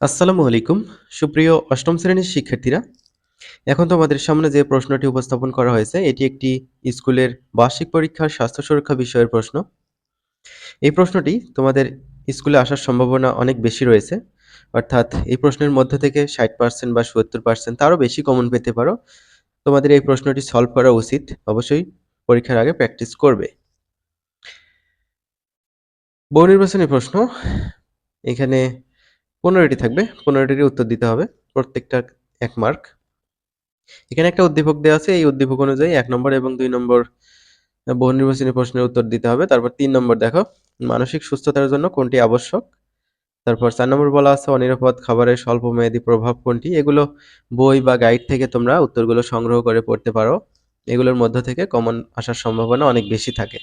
আসসালামু আলাইকুম। সুপ্রিয় অষ্টম শ্রেণির শিক্ষার্থীরা, এখন তোমাদের সামনে যে প্রশ্নটি উপস্থাপন করা হয়েছে, এটি একটি স্কুলের বার্ষিক পরীক্ষার স্বাস্থ্য সুরক্ষা বিষয়ের প্রশ্ন। এই প্রশ্নটি তোমাদের স্কুলে আসার সম্ভাবনা অনেক বেশি রয়েছে, অর্থাৎ এই প্রশ্নের মধ্যে থেকে ষাট পার্সেন্ট বা সত্তর পার্সেন্ট তারও বেশি কমন পেতে পারো। তোমাদের এই প্রশ্নটি সলভ করা উচিত, অবশ্যই পরীক্ষার আগে প্র্যাকটিস করবে। বহু নির্বাচনী প্রশ্ন, এখানে পনেরোটি থাকবে। পনেরোটির উত্তর দিতে হবে। প্রত্যেকটা এক মার্ক এখানে একটা উদ্দীপক দেওয়া আছে। এই উদ্দীপক অনুযায়ী এক নম্বর এবং দুই নম্বর বহু নির্বাচনী প্রশ্নের উত্তর দিতে হবে। তারপর তিন নম্বর দেখো। মানসিক সুস্থতার জন্য কোনটি আবশ্যক? তারপর চার নম্বর বলা আছে, অনিরাপদ খাবারের স্বল্প মেয়াদী প্রভাব কোনটি? এগুলো বই বা গাইড থেকে তোমরা উত্তরগুলো সংগ্রহ করে পড়তে পারো। এগুলোর মধ্য থেকে কমন আসার সম্ভাবনা অনেক বেশি থাকে।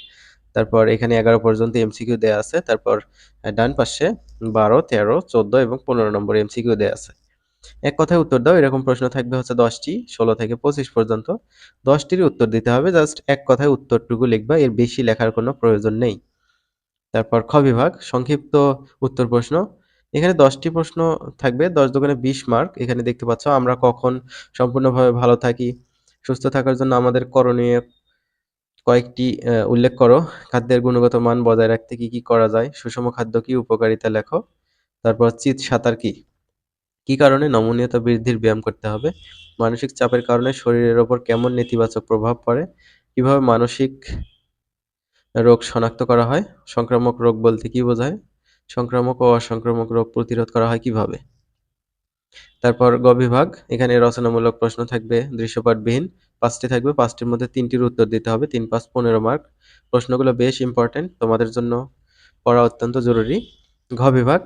তারপর এখানে এগারো পর্যন্ত এমসিকিউ দেওয়া আছে। তারপর ডান পাশে বারো, তেরো, চোদ্দ এবং পনেরো নম্বর এমসিকিউ দেওয়া আছে। এক কথায় উত্তর দাও, এরকম প্রশ্ন থাকবে হচ্ছে দশটি, ষোলো থেকে পঁচিশ পর্যন্ত। দশটির উত্তর দিতে হবে, জাস্ট এক কথায় উত্তরটুকু লিখবা, এর বেশি লেখার কোনো প্রয়োজন নেই। তারপর খ বিভাগ, সংক্ষিপ্ত উত্তর প্রশ্ন। এখানে দশটি প্রশ্ন থাকবে, দশ দোকানে বিশ মার্ক। এখানে দেখতে পাচ্ছ আমরা কখন সম্পূর্ণভাবে ভালো থাকি, সুস্থ থাকার জন্য আমাদের করণীয় কয়েকটি উল্লেখ করো। খাদ্যের গুণগত মান বজায় রাখতে কি কি করা যায়? সুষম খাদ্য কি? উপকারিতা লেখো। তারপর চিত সাঁতার কি? কি কারণে নমনীয়তা বৃদ্ধির ব্যায়াম করতে হবে? মানসিক চাপের কারণে শরীরের ওপর কেমন নেতিবাচক প্রভাব পড়ে? কীভাবে মানসিক রোগ শনাক্ত করা হয়? সংক্রামক রোগ বলতে কি বোঝায়? সংক্রামক ও অসংক্রামক রোগ প্রতিরোধ করা হয় কীভাবে? তারপর গ বিভাগ এখানে রচনামূলক প্রশ্ন থাকবে। দৃশ্যপটবিহীন পাঁচটি থাকবে। পাঁচটির মধ্যে তিনটির উত্তর দিতে হবে। তিন পাঁচ পনেরো মার্ক প্রশ্নগুলো বেশ ইম্পর্টেন্ট তোমাদের জন্য পড়া অত্যন্ত জরুরি। ঘ বিভাগ।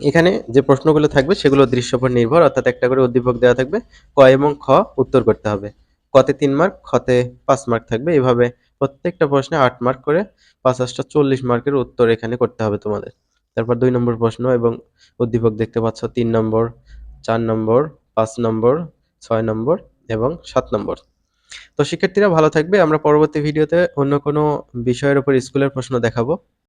এখানে যে প্রশ্নগুলো থাকবে সেগুলো দৃশ্যপট নির্ভর। অর্থাৎ একটা করে উদ্দীপক দেওয়া থাকবে। ক এবং খ উত্তর করতে হবে। কতে তিন মার্ক খতে পাঁচ মার্ক থাকবে। এভাবে প্রত্যেকটা প্রশ্নে আট মার্ক করে পাঁচ পাঁচটা চল্লিশ মার্কের উত্তর এখানে করতে হবে তোমাদের। তারপর দুই নম্বর প্রশ্ন এবং উদ্দীপক দেখতে পাচ্ছ তিন নম্বর, চার নম্বর, পাঁচ নম্বর, ছয় নম্বর। এবং সাত নম্বর। তো শিক্ষার্থীরা ভালো থাকবে, আমরা পরবর্তী ভিডিওতে অন্য কোনো বিষয়ের উপর স্কুলের প্রশ্ন দেখাবো।